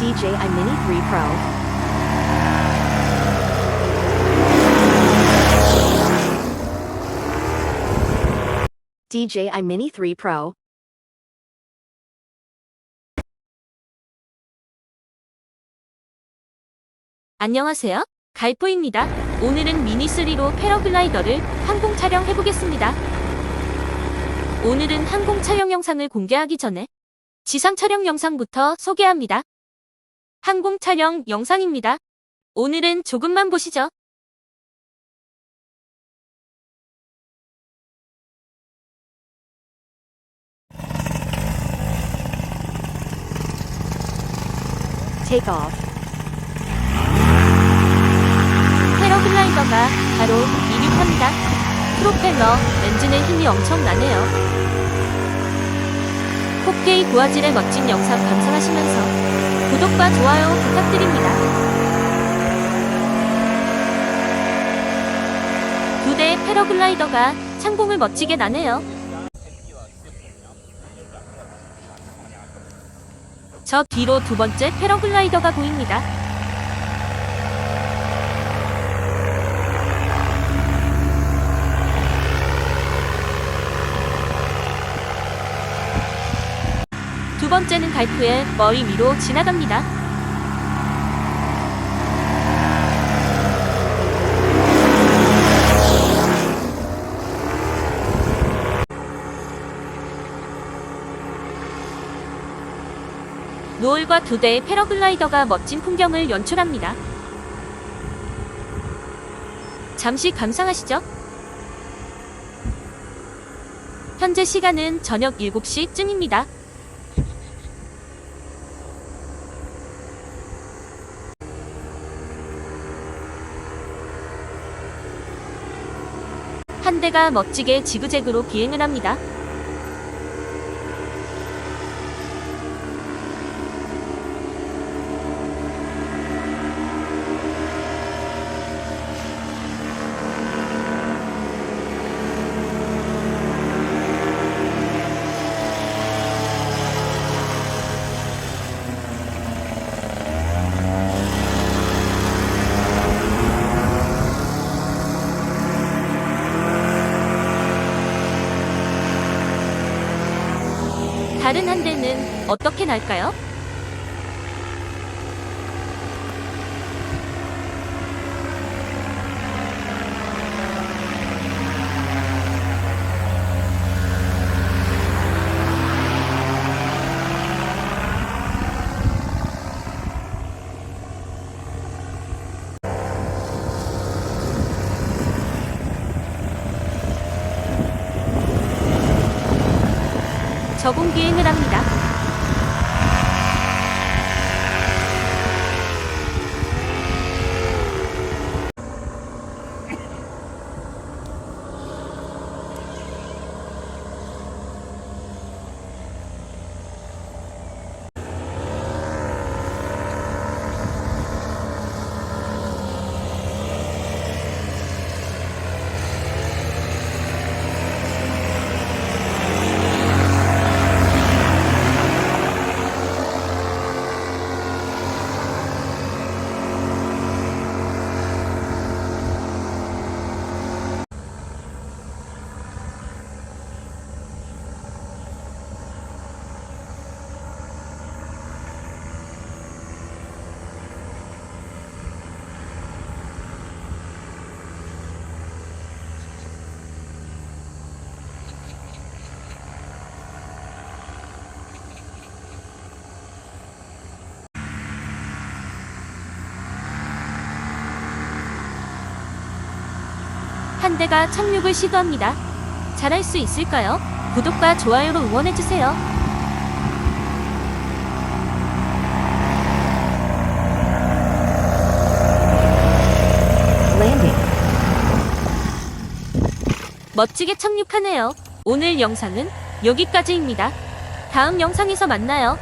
DJ iMini 3 Pro. DJ iMini 3 Pro. 안녕하세요. 갈포입니다. 오늘은 미니3로 패러글라이더를 항공 촬영 해 보겠습니다. 오늘은 항공 촬영 영상을 공개하기 전에 지상 촬영 영상부터 소개합니다. 항공 촬영 영상입니다. 오늘은 조금만 보시죠. Take. 패러글라이더가 바로 이륙합니다. 프로펠러, 엔진의 힘이 엄청나네요. 4K 고화질의 멋진 영상 감상하시면서 구독과 좋아요 부탁드립니다. 두 대의 패러글라이더가 창공을 멋지게 나네요. 저 뒤로 두 번째 패러글라이더가 보입니다. 번째는 갈프의 머리 위로 지나갑니다. 노을과 두 대의 패러글라이더가 멋진 풍경을 연출합니다. 잠시 감상하시죠. 현재 시간은 저녁 7시쯤입니다. 한 대가 멋지게 지그재그로 비행을 합니다. 다른 한 대는 어떻게 날까요? 저공 비행을 합니다. 한 대가 착륙을 시도합니다. 잘할 수 있을까요? 구독과 좋아요로 응원해주세요. 멋지게 착륙하네요. 오늘 영상은 여기까지입니다. 다음 영상에서 만나요.